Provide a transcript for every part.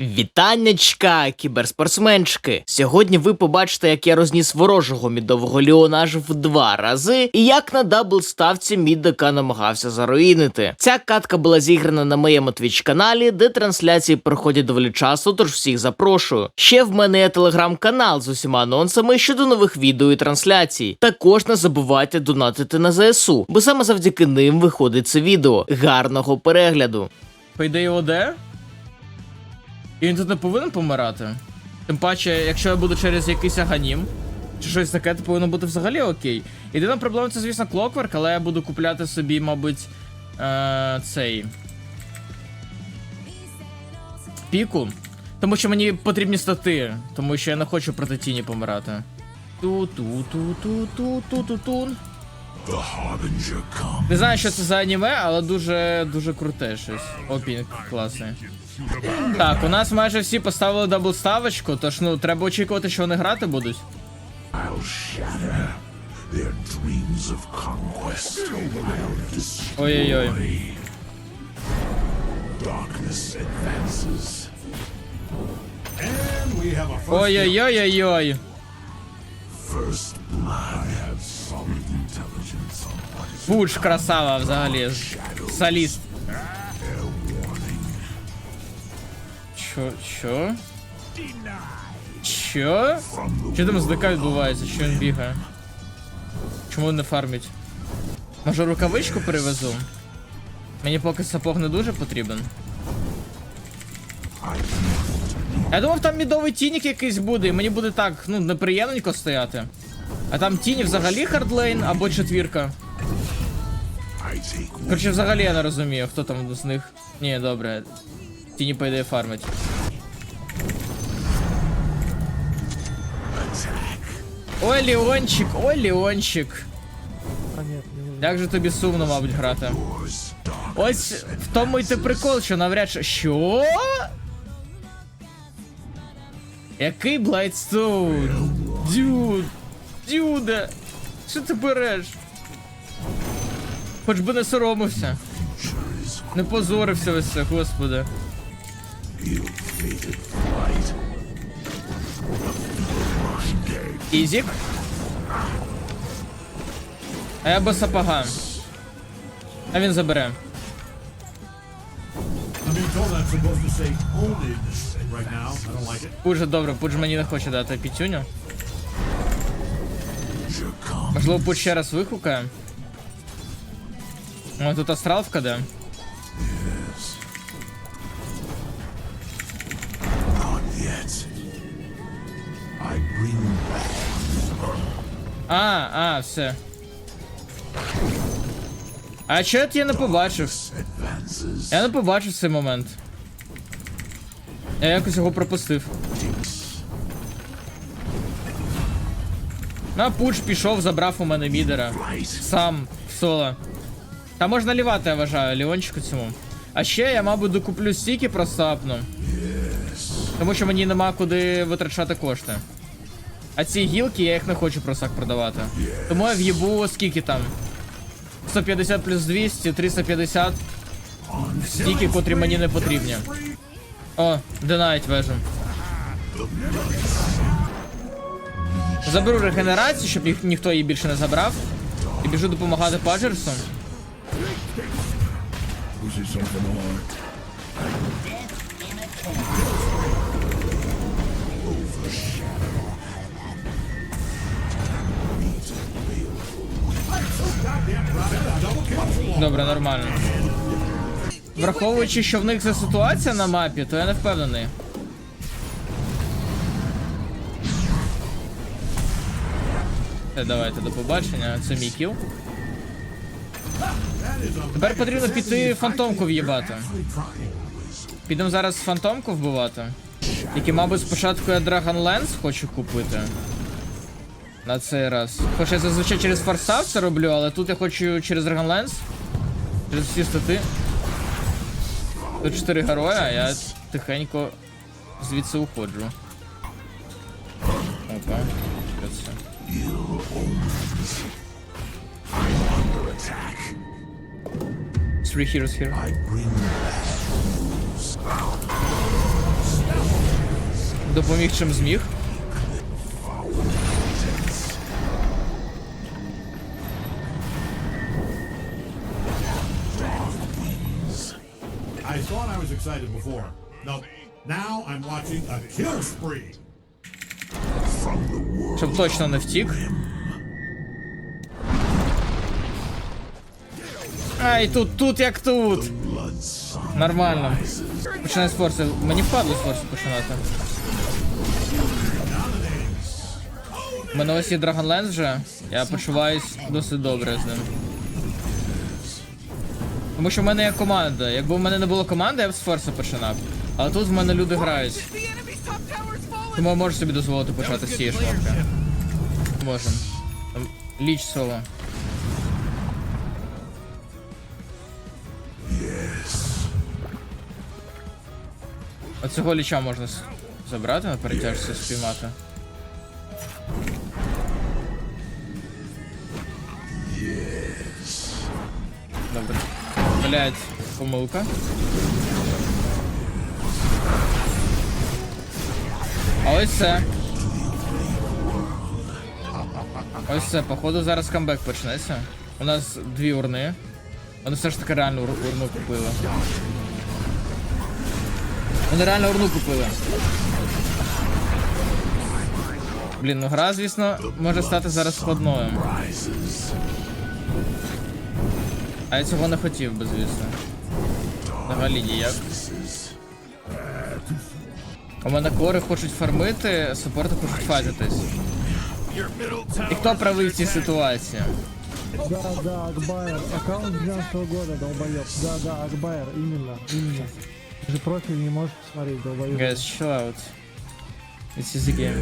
Вітаннячка, кіберспортсменчики! Сьогодні ви побачите, як я розніс ворожого мідового ліона аж в два рази, і як на дабл ставці мід намагався заруїнити. Ця катка була зіграна на моєму твіч каналі, де трансляції проходять доволі часто, тож всіх запрошую. Ще в мене є телеграм-канал з усіма анонсами щодо нових відео і трансляцій. Також не забувайте донатити на ЗСУ, бо саме завдяки ним виходить це відео. Гарного перегляду! По ідеї ОД. І він тут не повинен помирати. Тим паче, якщо я буду через якийсь аганім, чи щось таке, то повинно бути взагалі окей. Єдина проблема це, звісно, клокверк, але я буду купляти собі, мабуть, е- цей. Піку. Тому що мені потрібні стати, тому що я не хочу проти тіні помирати. Ту-ту-ту-ту-ту-ту-ту-тун. Не знаю, що це за аніме, але дуже дуже круте щось. Опінг класний. Так, у нас майже всі поставили даблставочку, тож ну треба очікувати, що вони грати будуть. Ой-ой-ой. Ой-ой-ой-ой-ой. first blood. I have solid intelligence on what is Пуч красава взагалі. Соліст. fair warning. Чо? Чо? Чо? Що там з ДК відбувається? Що він бігає? Чому не фармить? Може рукавичку перевезу? Мені поки сапог не дуже потрібен. Я думав, там мідовий тінік якийсь буде, і мені буде так, ну, неприємненько стояти. А там тіні взагалі хардлейн або четвірка. Коротше, взагалі я не розумію, хто там з них. Ні, добре. Тіні по ідеї фармить. Ой, Леончик, ой, Леончик. Як же тобі сумно, мабуть, грати. Ось в тому й ти прикол, що навряд чи. Що? Який Блайдстоун? Дюд. Дюде. Що ти береш? Хоч би не соромився. Не позорився ось це, господи. Ізік. Без сапога. А він забере. I it. Пудж добре, Пудж мені не хоче дати пітюню. Можливо, Пудж ще раз вихукає. О, тут астрал back А, а, все. А чого я не побачив? Я не побачив цей момент. Я якось його пропустив. На пуч пішов, забрав у мене мідера. Сам соло. Та можна лівати, я вважаю, ліончику цьому. А ще я, мабуть, докуплю стільки просто апну. Тому що мені нема куди витрачати кошти. А ці гілки я їх не хочу просто так продавати. Тому я в'їбу скільки там? 150 плюс 200, 350. Стільки, котрі мені не потрібні. О, денають вежу. Заберу регенерацію, щоб ніх- ніхто її більше не забрав. І біжу допомагати Паджерсу. Добре, нормально. Враховуючи, що в них ця ситуація на мапі, то я не впевнений. Все, давайте до побачення. Це мій кіл. Тепер потрібно піти фантомку в'їбати. Підемо зараз фантомку вбивати. Тільки, мабуть, спочатку я Dragon Lens хочу купити. На цей раз. Хоч я зазвичай через форсав це роблю, але тут я хочу через Dragon Lens. Через всі стати. Тут 4 героя, а я тихенько звідси уходжу. Опа. Це? Three heroes here. Допоміг чим зміг. Excited before. No, now I'm watching a kill spree. Щоб точно не втік. Ай, тут, тут як тут. Нормально. Починай форсу. Мені впадло з починати. Мене ось є Dragonlance вже. Я почуваюсь досить добре з ним. Тому що в мене є команда. Якби в мене не було команди, я б з форсу починав. Але тут в мене люди грають. Тому я можу собі дозволити почати з цієї шмотки. Можем. Ліч соло. Оцього ліча можна забрати на перетяжці спіймати. Блять, помилка. А ось це. Ось це, походу зараз камбек почнеться. У нас дві урни. Вони все ж таки реально ур- урну купили. Вони реально урну купили. Блін, ну гра, звісно, може стати зараз складною. А я цього не хотів би, звісно. Взагалі ніяк. У мене кори хочуть фармити, супорти хочуть файтитись. І хто правий в цій ситуації? Да, да, Акбайер. Аккаунт 12 года, долбоёб. Да, да, Акбайер, именно, именно. Ты же профиль не можешь посмотреть, долбоёб. Guys, chill out. This is a game.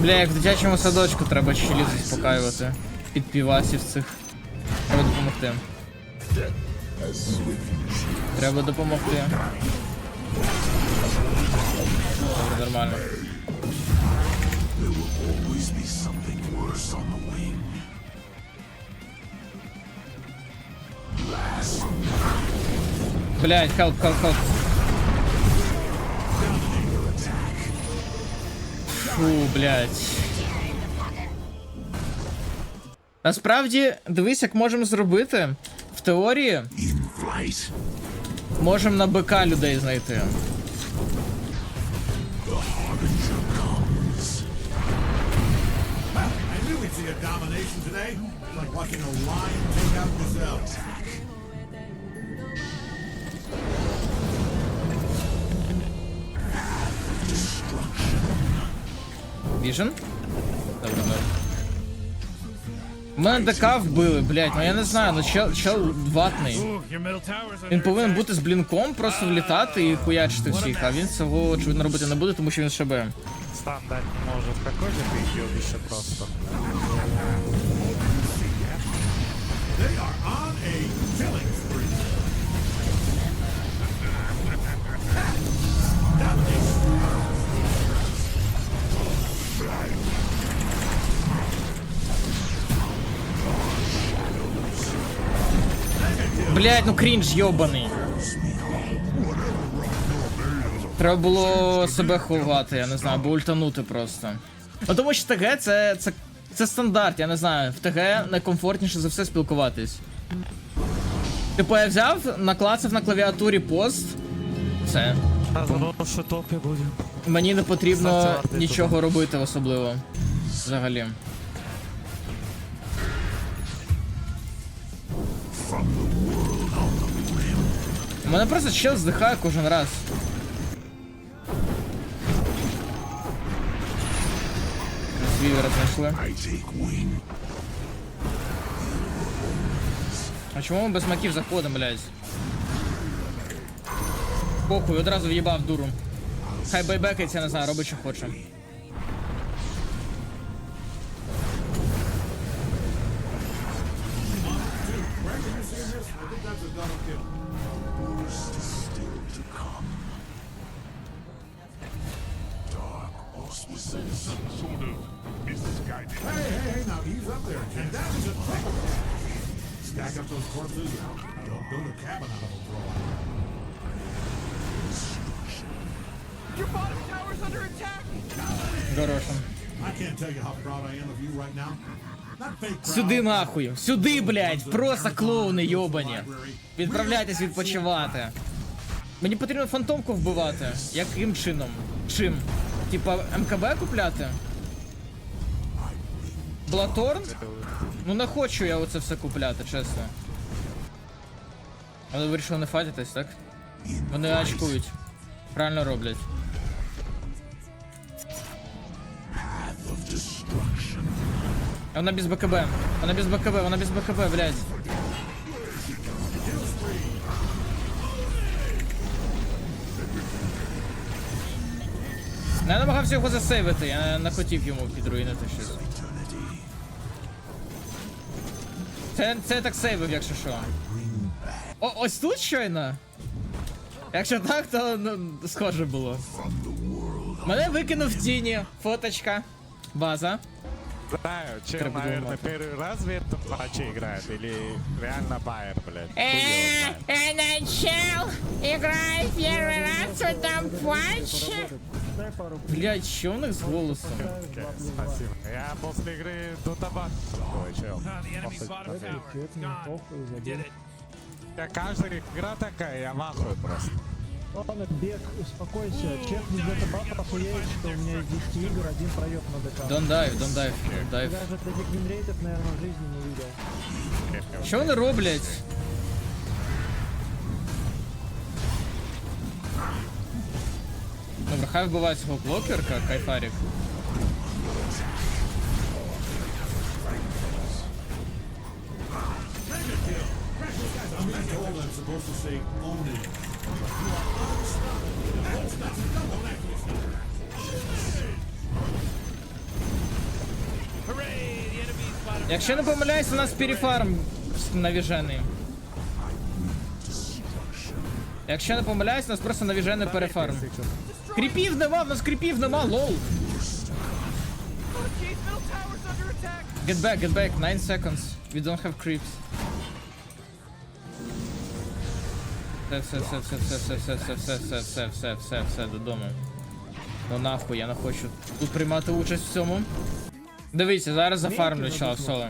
Бля, як в дитячому садочку треба щелів заспокаювати. Під півасів цих. Треба допомогти. Треба допомогти. Добре, нормально. Блять, help, help, help. Фу, блять. Насправді, дивись, як можемо зробити. В теорії можемо на БК людей знайти. The today. Like watching a lion take out gazelle. Віжен? Добре, добре. Мене вбили, блять, ну я не знаю, ну чел, чел ватний. Він повинен бути з блінком, просто влітати і хуячити всіх, а він цього очевидно робити не буде, тому що він ШБ. Стандартно может какой же ёбище просто. Блять, ну крінж йобаний. Треба було себе ховати, я не знаю, або ультанути просто. Ну тому що ТГ це, це, це стандарт, я не знаю. В ТГ найкомфортніше за все спілкуватись. Типу я взяв, наклацав на клавіатурі пост. Все. Топи. Мені не потрібно нічого робити особливо. Взагалі. У мене просто чел здихає кожен раз. Вівера знайшли. А чому ми без маків заходимо, блядь? Похуй, одразу в'їбав дуру. Хай байбекається, я не знаю, робить що хоче. Sort of misguided. Hey, hey, hey, now he's up there, and that was a trick. Stack up those corpses and they'll build a cabin out of them for a while. Your bottom tower's under attack! Горошин. I can't tell you how proud I am of you right now. Сюди нахуй, сюди, блядь, просто клоуни йобані. Відправляйтесь відпочивати. Мені потрібно фантомку вбивати. Яким чином? Чим? Типа МКБ купляти? Блаторн? Ну не хочу я оце все купляти, чесно. Вони вирішили не фатитись, так? Вони очкують. Правильно роблять. Вона без БКБ. Вона без БКБ, вона без БКБ, блядь. Я намагався його засейвити, я не хотів йому підруїнити щось. Це, це так сейвив, якщо що. О, ось тут щойно? Якщо так, то ну, схоже було. Мене викинув в тіні. Фоточка. База. Знаю, чел, Треба наверное, первый раз в этом матче играет, или реально байер, блядь. Хуй Э, начал играет первый раз в этом матче. Блять, що в них з голосом? Спасибо. Я после игры до табак. Ой, чел. Забил. Я каждая игра такая, я махаю просто. Ладно, бег, успокойся. Чекни где-то баф охуеет, что у меня из 10 игр один проеб на ДК. Don't dive, don't dive, don't dive. Даже таких винрейтов, наверное, в жизни не видел. Що вони роблять? Добре, хай вбиває свого блокерка, кайфарик. told I'm supposed to say own it. Якщо не помиляюсь, у нас перефарм навіжений. Якщо не помиляюсь, у нас просто навіжений перефарм. Кріпів нема, в нас кріпів нема, лол. Get back, get back, 9 seconds. We don't have creeps. Все, все, все, все, все, все, все, все, все, все, все, все, все, додому. Ну нахуй, я не хочу тут приймати участь в цьому. Дивіться, зараз зафармлю чел соло.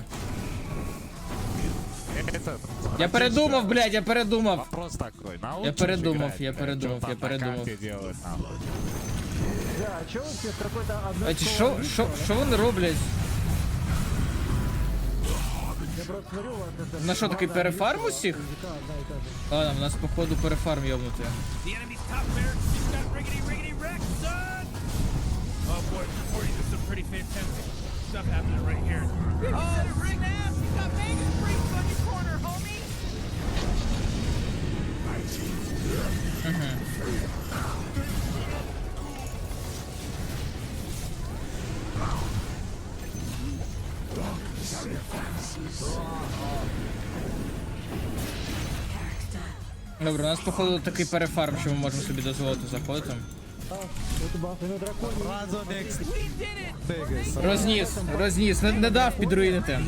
Это Я передумав, блядь, я передумав. вопрос такой. Научишь Я передумав, играть, я блядь, передумав, чё я там на передумав. карте делать, нахуй? Да, а чё вы все с какой-то А одной ті що, що, що вони роблять? На що такий перефарм усіх? А, нам у нас походу перефарм йобнути. Uh-huh. Добре, у нас походу такий перефарм, що ми можемо собі дозволити заходити. А, Розніс, розніс, не, не дав підруїнити.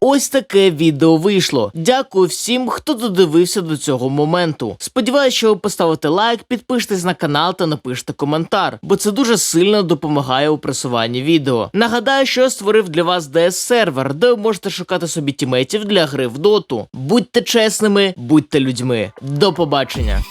Ось таке відео вийшло. Дякую всім, хто додивився до цього моменту. Сподіваюсь, що ви поставите лайк, підпишитесь на канал та напишете коментар, бо це дуже сильно допомагає у просуванні відео. Нагадаю, що я створив для вас DS сервер, де ви можете шукати собі тімейтів для гри в доту. Будьте чесними, будьте людьми. До побачення.